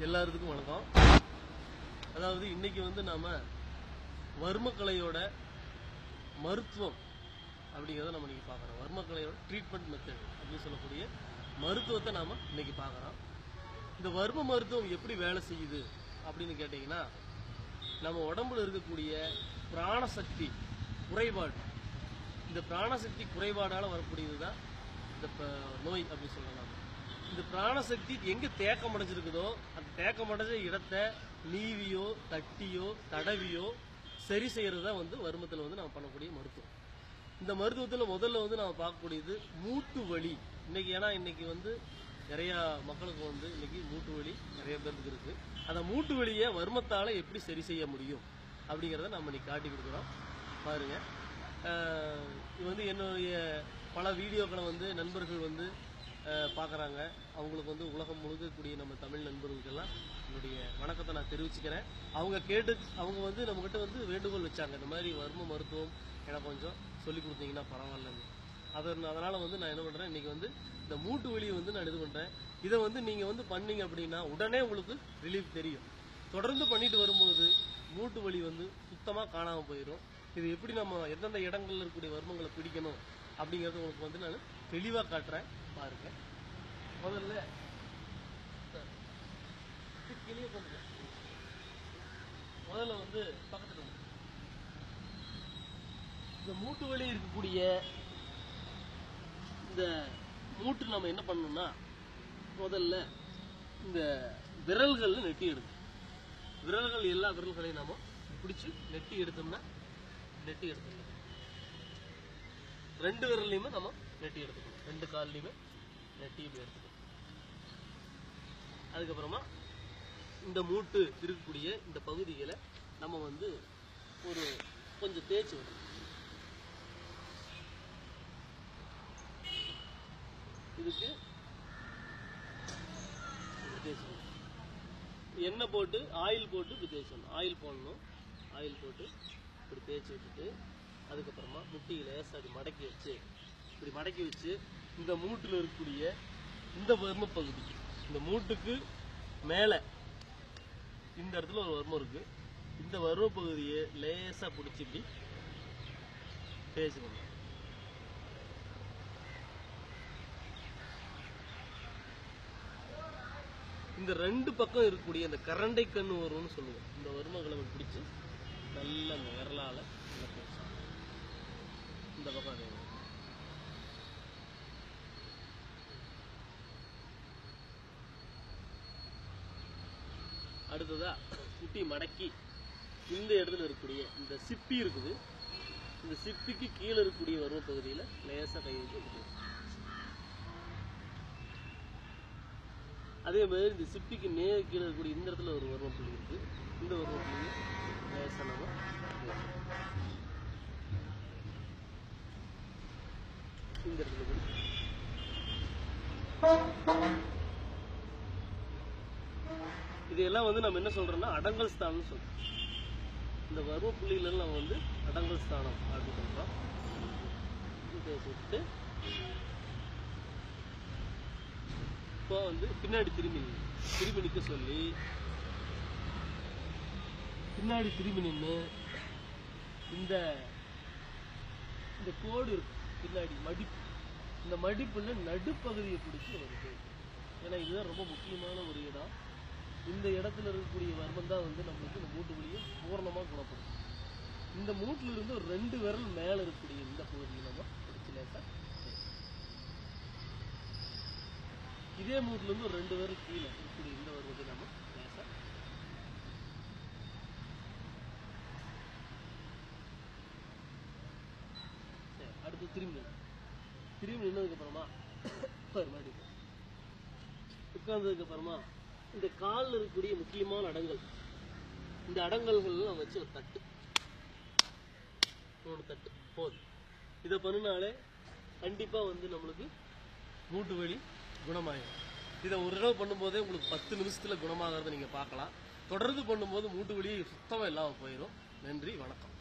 எல்லாத்துக்கும் வணக்கம். அதாவது இன்னைக்கு வந்து நாம வர்மக்கலையோட மருத்துவம் அப்படிங்கிறத நம்ம இன்னைக்கு பார்க்குறோம். வர்மக்கலையோட ட்ரீட்மெண்ட் மெத்தட் அப்படின்னு சொல்லக்கூடிய மருத்துவத்தை நாம இன்னைக்கு பார்க்குறோம். இந்த வர்ம மருத்துவம் எப்படி வேலை செய்யுது அப்படின்னு கேட்டிங்கன்னா நம்ம உடம்புல இருக்கக்கூடிய பிராணசக்தி குறைபாடு. இந்த பிராணசக்தி குறைபாடால வரக்கூடியது தான் இந்த ப- நோய் அப்படின்னு சொல்லலாம். இந்த பிராணசக்தி எங்க தேக்கம் அடைஞ்சிருக்குதோ அந்த தேக்கம் அடைஞ்ச இடத்த நீவியோ தட்டியோ தடவியோ சரி செய்யறது தான் வந்து வருமத்தில் வந்து நம்ம பண்ணக்கூடிய மருத்துவம். இந்த மருத்துவத்தில் முதல்ல வந்து நம்ம பார்க்கக்கூடியது மூட்டு வலி. இன்னைக்கு ஏன்னா இன்னைக்கு வந்து நிறையா மக்களுக்கு வந்து இன்னைக்கு மூட்டு வலி நிறைய பேருக்கு இருக்கு. அந்த மூட்டு வலியை வருமத்தால் எப்படி சரி செய்ய முடியும் அப்படிங்கிறத நம்ம இன்னைக்கு காட்டி கொடுக்குறோம். பாருங்க. இது வந்து என்னுடைய பல வீடியோக்களை வந்து நண்பர்கள் வந்து பார்க்குறாங்க அவங்களுக்கு வந்து உலகம் முழுக்கக்கூடிய நம்ம தமிழ் நண்பர்களுக்கெல்லாம் என்னுடைய வணக்கத்தை நான் தெரிவிச்சுக்கிறேன். அவங்க கேட்டு அவங்க வந்து நம்மக்கிட்ட வந்து வேண்டுகோள் வச்சாங்க. இந்த மாதிரி வர்ம மருத்துவம் எனக்கு கொஞ்சம் சொல்லி கொடுத்தீங்கன்னா பரவாயில்லங்க அது அதனால வந்து நான் என்ன பண்ணுறேன் இன்றைக்கி வந்து இந்த மூட்டு வலியை வந்து நான் இது பண்ணுறேன் இதை வந்து நீங்கள் வந்து பண்ணீங்க அப்படின்னா உடனே உங்களுக்கு ரிலீஃப் தெரியும். தொடர்ந்து பண்ணிட்டு வரும்போது மூட்டு வலி வந்து சுத்தமாக காணாமல் போயிடும் இது எப்படி நம்ம எந்தெந்த இடங்களில் இருக்கக்கூடிய வர்மங்களை பிடிக்கணும் அப்படிங்கறது உங்களுக்கு வந்து நான் தெளிவாக காட்டுறேன். பாருங்க முதல்ல கிளிய கொண்டு முதல்ல வந்து பக்கத்துல இந்த மூட்டு வலி இருக்கக்கூடிய இந்த மூட்டு நம்ம என்ன பண்ணணும்னா முதல்ல இந்த விரல்கள் நெட்டி எடுக்கும் விரல்கள் எல்லா விரல்களையும் நாம பிடிச்சு நெட்டி எடுத்தோம்னா நெட்டி எடுத்துக்கணும் ரெண்டு விரல்லையுமே நம்ம நெட்டி எடுத்துக்கணும். ரெண்டு கால்லையுமே இந்த டியூப் எடுத்துக்கணும் அதுக்கப்புறமா இந்த மூட்டு இருக்கக்கூடிய இந்த பகுதிகளை நம்ம வந்து ஒரு கொஞ்சம் தேய்ச்சி விடணும். இதுக்கு தேய்ச்சணும் எண்ணெய் போட்டு ஆயில் போட்டு இப்படி தேய்ச்சணும் ஆயில் போடணும். ஆயில் போட்டு இப்படி தேய்ச்சி விட்டுட்டு அதுக்கப்புறமா முட்டியை லேசாக அப்படி மடக்கி வச்சு இப்படி மடக்கி வச்சு இந்த மூட்டில் இருக்கக்கூடிய இந்த வர்ம பகுதிக்கு இந்த மூட்டுக்கு மேலே இந்த இடத்துல ஒரு வர்மம் இருக்குது இந்த வர்ம பகுதியை லேசாக பிடிச்சி இப்படி தேய்ச்சிக்கணும் இந்த ரெண்டு பக்கம் இருக்கக்கூடிய இந்த கரண்டை கண்ணு வரும்னு சொல்லுவோம். இந்த வருமங்களை பிடிச்சி நல்ல அந்த விரலால இந்த பக்கம் அதே அடுத்ததா குட்டி மடக்கி இந்த இடத்துல இருக்கக்கூடிய இந்த சிப்பி இருக்குது. இந்த சிப்பிக்கு கீழே இருக்கக்கூடிய வருவ பகுதியில லேசாக கை வச்சு அதே மாதிரி இந்த சிப்பிக்கு நேர் கீழே இருக்கக்கூடிய இந்த இடத்துல ஒரு வருவம் புள்ளி இருக்கு. இந்த வருவம் புள்ளி லேசாக நம்ம இந்த இடத்துல கூட. இதையெல்லாம் வந்து நம்ம என்ன சொல்கிறோம்னா அடங்கல் ஸ்தானம்னு சொல்கிறோம் இந்த வருவ புள்ளியில நம்ம வந்து அடங்கல் ஸ்தானம் அப்படின்னு சொல்கிறோம் இதை சுட்டு இப்போ வந்து பின்னாடி திரும்பி திரும்பி நிற்க சொல்லி. பின்னாடி திரும்பி நின்று இந்த இந்த கோடு இருக்கு. பின்னாடி மடிப்பு. இந்த மடிப்புல நடுப்பகுதியை பிடிச்சி வருது. ஏன்னா இதுதான் ரொம்ப முக்கியமான ஒரு இடம். இந்த இடத்துல இருக்கக்கூடிய வர்மம் தான் வந்து நம்மளுக்கு இந்த மூட்டு வலியை பூரணமாக குணப்படும் இந்த மூட்டில் இருந்து ஒரு ரெண்டு விரல் மேல இருக்கக்கூடிய இந்த பகுதியை நம்ம பிடிச்சி லேசாக இதே மூட்டுல இருந்து ஒரு ரெண்டு விரல் கீழே இருக்கக்கூடிய இந்த வருவதை நம்ம லேசா சரி, அடுத்து திரும்பி திரும்பி நின்னதுக்கு அப்புறமா மறுபடியும் பாரு. இந்த காலில் இருக்கக்கூடிய முக்கியமான அடங்கல். இந்த அடங்கல்கள்லாம் வச்சு ஒரு தட்டு. ஒரு தட்டு. போதும். இதை பண்ணினாலே கண்டிப்பா வந்து நம்மளுக்கு மூட்டு வலி குணமாயிடும் இதை ஒரு தடவை பண்ணும்போதே உங்களுக்கு பத்து நிமிஷத்துல குணமாகறத நீங்க பார்க்கலாம். தொடர்ந்து பண்ணும்போது மூட்டு வலி சுத்தமா இல்லாம போயிடும் நன்றி வணக்கம்.